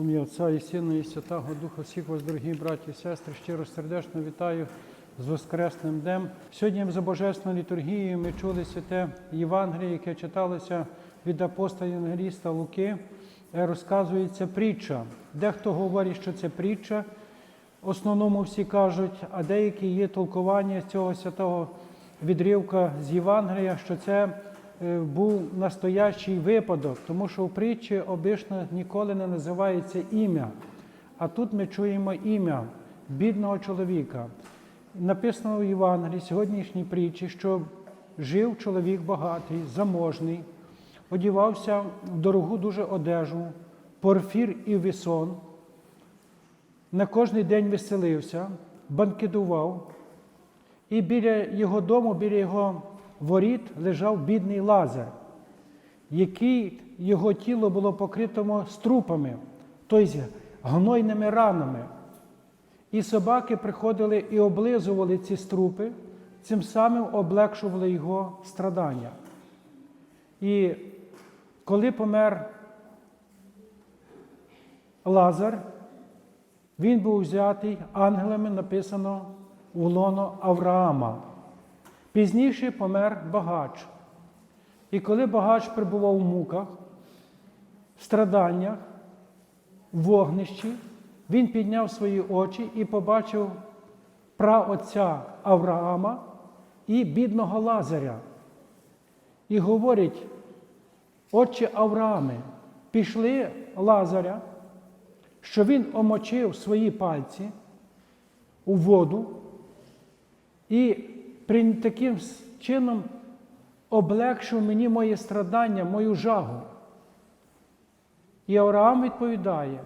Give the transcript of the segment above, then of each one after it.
Ім'я Отця і Сина, і Святого Духа, всіх вас, дорогі браті і сестри, щиро сердечно вітаю з Воскресним днем. Сьогодні за Божественною літургією ми чули святе Євангеліє, яке читалося від апостола Євангеліста Луки, розказується притча. Дехто говорить, що це притча, в основному всі кажуть, а деякі є толкування цього святого відривка з Євангелія, що це е, був настоящий випадок, тому що в притчі обично ніколи не називається ім'я. А тут ми чуємо ім'я бідного чоловіка. Написано в Євангелії сьогоднішній притчі, що жив чоловік багатий, заможний, одівався в дорогу дуже одежу, порфір і вісон. На кожний день веселився, банкетував, і біля його дому, біля його воріт лежав бідний лазар, який його тіло було покрито струпами, тобто гнойними ранами. І собаки приходили і облизували ці струпи, цим самим облегшували його страдання. І коли помер Лазар, він був взятий ангелами, написано у лоно Авраама. Пізніше помер багач. І коли багач перебував у муках, страданнях, вогнищі, він підняв свої очі і побачив праотця Авраама і бідного Лазаря. І говорить, отче Аврааме, пішли Лазаря, що він омочив свої пальці у воду і таким чином облегшив мені моє страдання, мою жагу. І Авраам відповідає,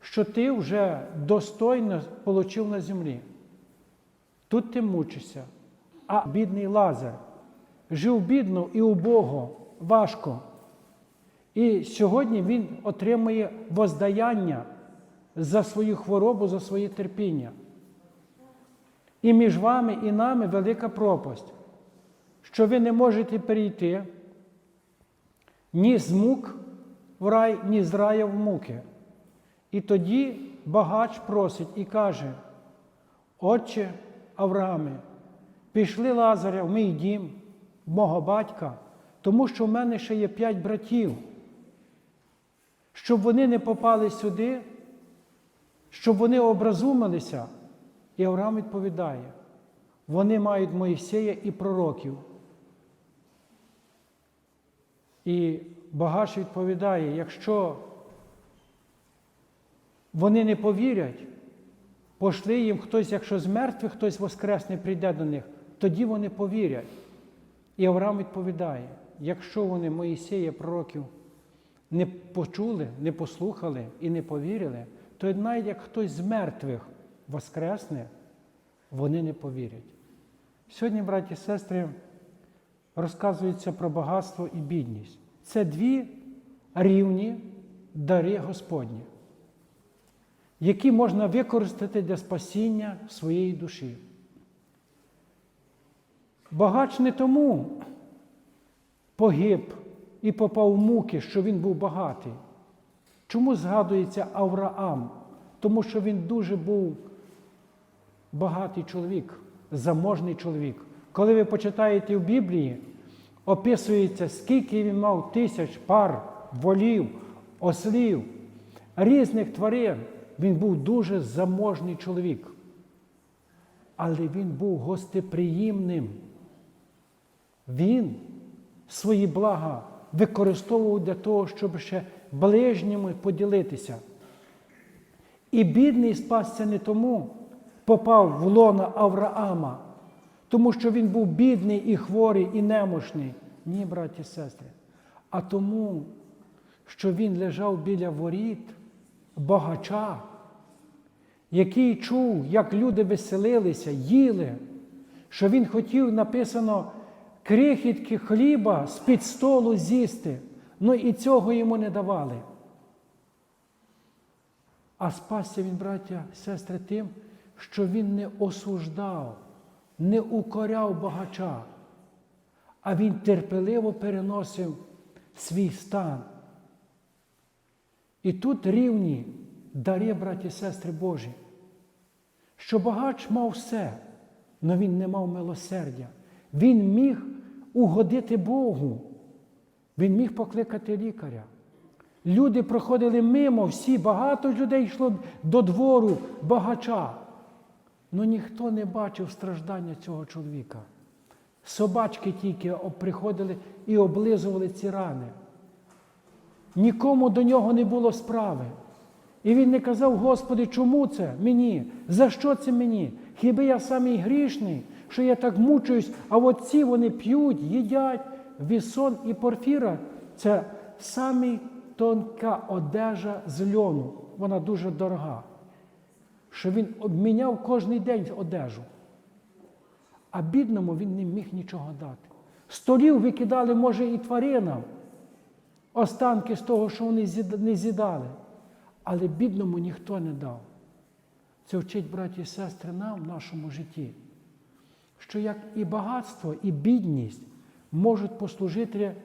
що ти вже достойно отримав на землі. Тут ти мучишся. А бідний Лазар жив бідно і убого, важко. І сьогодні він отримує воздаяння за свою хворобу, за своє терпіння. І між вами і нами велика пропасть, що ви не можете перейти ні з мук в рай, ні з рая в муки. І тоді багач просить і каже: Отче Аврааме, пішли Лазаря в мій дім, мого батька, тому що в мене ще є п'ять братів, щоб вони не попали сюди, щоб вони образумилися. І Авраам відповідає: вони мають Моїсея і пророків. І багач відповідає, якщо вони не повірять, пошли їм хтось, якщо з мертвих хтось воскресне прийде до них, тоді вони повірять. І Авраам відповідає: якщо вони Моїсея пророків не почули, не послухали і не повірили, то навіть як хтось з мертвих воскресне, вони не повірять. Сьогодні, браті і сестри, розказується про багатство і бідність. Це дві рівні дари Господні, які можна використати для спасіння своєї душі. Багач не тому погиб і попав в муки, що він був багатий. Чому згадується Авраам? Тому що він дуже був багатий чоловік, заможний чоловік. Коли ви почитаєте в Біблії, описується, скільки він мав тисяч пар волів, ослів, різних тварин. Він був дуже заможний чоловік. Але він був гостеприємним. Він свої блага використовував для того, щоб ще ближніми поділитися. І бідний спасся не тому, попав в лона Авраама, тому що він був бідний і хворий, і немощний. Ні, браті і сестри. А тому, що він лежав біля воріт багача, який чув, як люди веселилися, їли, що він хотів, написано, крихітки хліба з-під столу з'їсти, ну і цього йому не давали. А спасся він, браття сестри, тим, що він не осуждав, не укоряв багача, а він терпеливо переносив свій стан. І тут рівні дари, браті і сестри Божі, що багач мав все, але він не мав милосердя. Він міг угодити Богу. Він міг покликати лікаря. Люди проходили мимо, всі, багато людей йшло до двору багача. Але ніхто не бачив страждання цього чоловіка. Собачки тільки приходили і облизували ці рани. Нікому до нього не було справи. І він не казав, Господи, чому це мені? За що це мені? Хіба я самий грішний, що я так мучуюсь, а от ці вони п'ють, їдять. Вісон і порфіра це самі тонка одежа з льону. Вона дуже дорога. Що він обміняв кожен день одежу. А бідному він не міг нічого дати. Столів викидали, може, і тваринам, останки з того, що вони не з'їдали. Але бідному ніхто не дав. Це вчить, браті і сестри, нам в нашому житті, що як і багатство, і бідність можуть послужити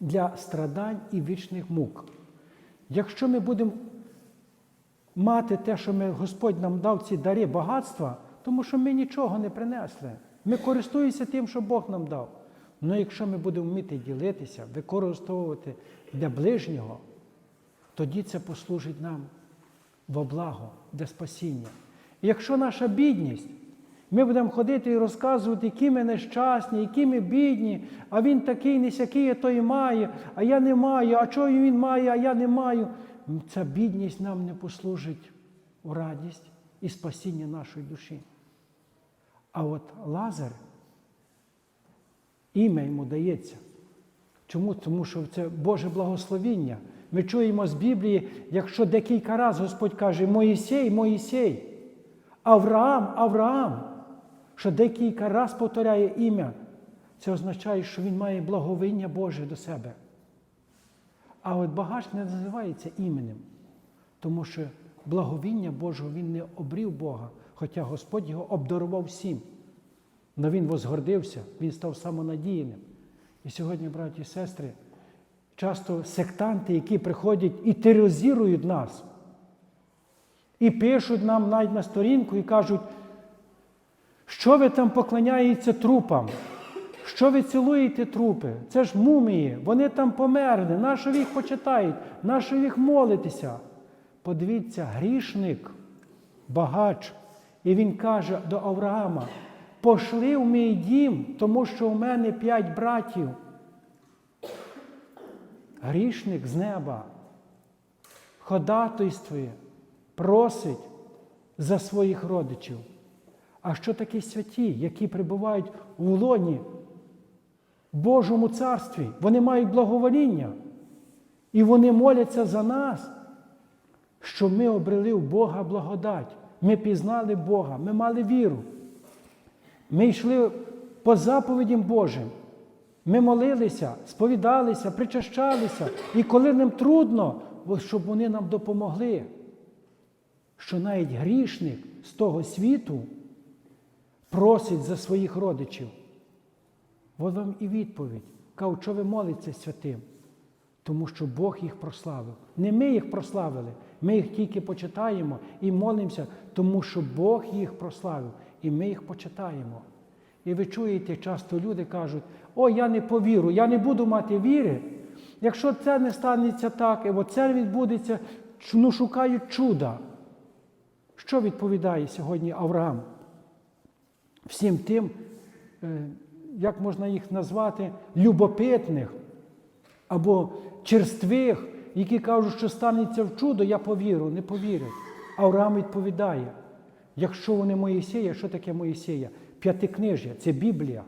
для страдань і вічних мук. Якщо ми будемо мати те, що ми, Господь нам дав ці дари багатства, тому що ми нічого не принесли. Ми користуємося тим, що Бог нам дав. Але якщо ми будемо вміти ділитися, використовувати для ближнього, тоді це послужить нам во благо, для спасіння. І якщо наша бідність, ми будемо ходити і розказувати, які ми нещасні, які ми бідні, а він такий, не сякий, а той має, а я не маю, а чого він має, а я не маю. Ця бідність нам не послужить у радість і спасіння нашої душі. А от Лазар, ім'я йому дається. Чому? Тому що це Боже благословіння. Ми чуємо з Біблії, якщо декілька разів Господь каже Моїсей, Моїсей, Авраам, Авраам, що декілька разів повторяє ім'я, це означає, що він має благовиння Боже до себе. А от багач не називається іменем, тому що благовіння Божого він не обрів Бога, хоча Господь його обдарував всім. Але він возгордився, він став самонадіяним. І сьогодні, браті і сестри, часто сектанти, які приходять і тероризують нас, і пишуть нам навіть на сторінку і кажуть, що ви там поклоняєтеся трупам? Що ви цілуєте трупи? Це ж мумії, вони там померли, нащо ви їх почитають, нащо ви їх молитеся? Подивіться, грішник, багач, і він каже до Авраама, пошли в мій дім, тому що у мене п'ять братів. Грішник з неба ходатайствує, просить за своїх родичів. А що такі святі, які перебувають у лоні Божому царстві? Вони мають благовоління. І вони моляться за нас, що ми обрели в Бога благодать. Ми пізнали Бога, ми мали віру. Ми йшли по заповідям Божим. Ми молилися, сповідалися, причащалися. І коли нам трудно, щоб вони нам допомогли. Що навіть грішник з того світу просить за своїх родичів. От вам і відповідь. Кажу, що ви молитеся святим? Тому що Бог їх прославив. Не ми їх прославили, ми їх тільки почитаємо і молимося, тому що Бог їх прославив, і ми їх почитаємо. І ви чуєте, часто люди кажуть, о, я не повірю, я не буду мати віри. Якщо це не станеться так, і це відбудеться, ну шукають чуда. Що відповідає сьогодні Авраам? Всім тим, як можна їх назвати, любопитних або черствих, які кажуть, що станеться в чудо, я повірю, не повірять. Авраам відповідає, якщо вони Моїсея, що таке Моїсея? П'ятикнижжя це Біблія.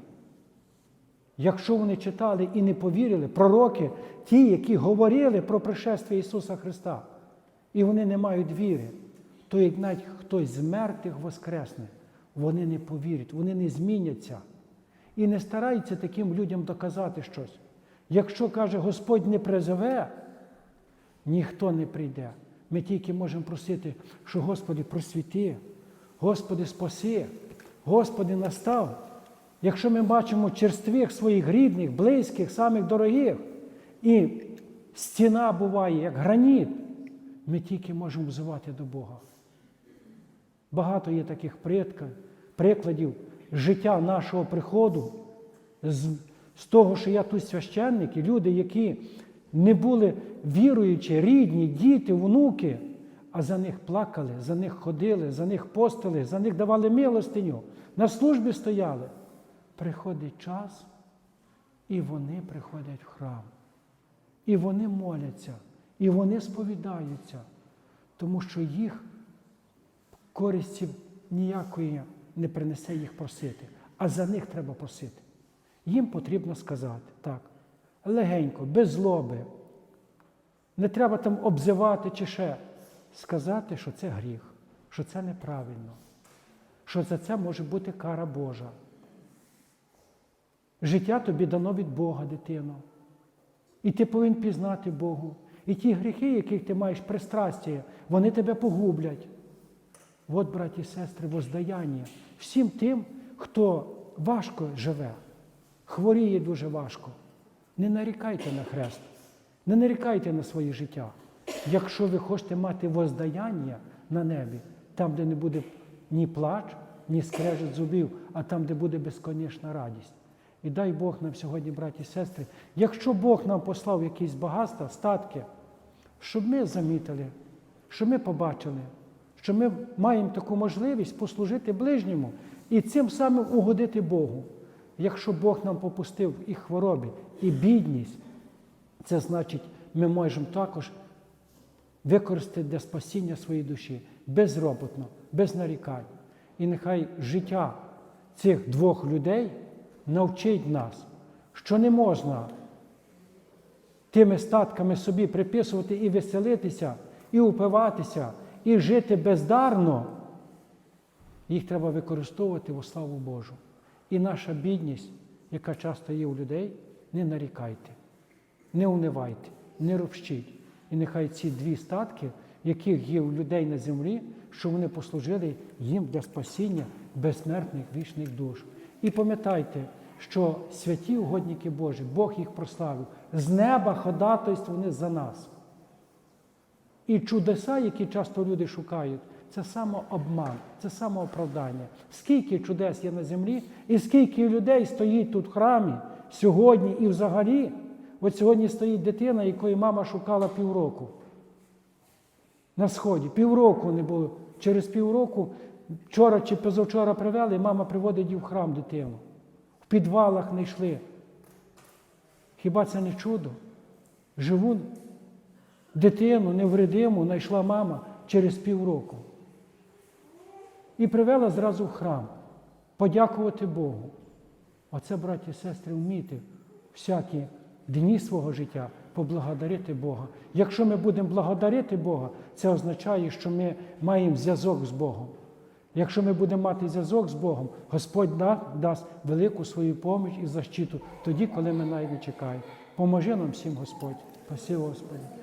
Якщо вони читали і не повірили, пророки, ті, які говорили про пришествие Ісуса Христа, і вони не мають віри, то як навіть хтось з мертвих воскресне, вони не повірять, вони не зміняться. І не стараються таким людям доказати щось. Якщо, каже, Господь не призове, ніхто не прийде. Ми тільки можемо просити, що Господи, просвіти, Господи, спаси, Господи, настав. Якщо ми бачимо черствих своїх рідних, близьких, самих дорогих, і стіна буває, як граніт, ми тільки можемо взивати до Бога. Багато є таких прикладів життя нашого приходу, з, з того, що я тут священник, і люди, які не були віруючі, рідні, діти, внуки, а за них плакали, за них ходили, за них постили, за них давали милостиню, на службі стояли. Приходить час, і вони приходять в храм. І вони моляться, і вони сповідаються, тому що їх користі ніякої не принесе їх просити, а за них треба просити. Їм потрібно сказати так, легенько, без злоби. Не треба там обзивати чи ще. Сказати, що це гріх, що це неправильно, що за це може бути кара Божа. Життя тобі дано від Бога, дитино. І ти повинен пізнати Богу. І ті гріхи, яких ти маєш пристрастя, вони тебе погублять. От, браті і сестри, воздаяння всім тим, хто важко живе, хворіє дуже важко. Не нарікайте на хрест, не нарікайте на своє життя. Якщо ви хочете мати воздаяння на небі, там, де не буде ні плач, ні скрежет зубів, а там, де буде безконечна радість. І дай Бог нам сьогодні, браті і сестри, якщо Бог нам послав якісь багатства, статки, щоб ми замітили, щоб ми побачили, що ми маємо таку можливість послужити ближньому і цим самим угодити Богу. Якщо Бог нам попустив і хвороби, і бідність, це значить, ми можемо також використати для спасіння своєї душі безропотно, без нарікань. І нехай життя цих двох людей навчить нас, що не можна тими статками собі приписувати і веселитися, і упиватися, і жити бездарно. Їх треба використовувати во славу Божу. І наша бідність, яка часто є у людей, не нарікайте, не унивайте, не ропщіть. І нехай ці дві статки, яких є у людей на землі, що вони послужили їм для спасіння безсмертних вічних душ. І пам'ятайте, що святі угодники Божі, Бог їх прославив, з неба ходатайство вони за нас. І чудеса, які часто люди шукають, це самообман, це самооправдання. Скільки чудес є на землі, і скільки людей стоїть тут в храмі сьогодні і взагалі. От сьогодні стоїть дитина, якої мама шукала півроку. На сході. Півроку не було. Через півроку, вчора чи позавчора привели, мама приводить її в храм дитину. В підвалах не йшли. Хіба це не чудо? Живу дитину невредиму знайшла мама через півроку. І привела зразу в храм. Подякувати Богу. Оце, браті і сестри, вміти всякі дні свого життя поблагодарити Бога. Якщо ми будемо благодарити Бога, це означає, що ми маємо зв'язок з Богом. Якщо ми будемо мати зв'язок з Богом, Господь да- дасть велику свою поміч і защиту тоді, коли ми навіть не чекаємо. Поможи нам всім Господь. Спасибо, Господи.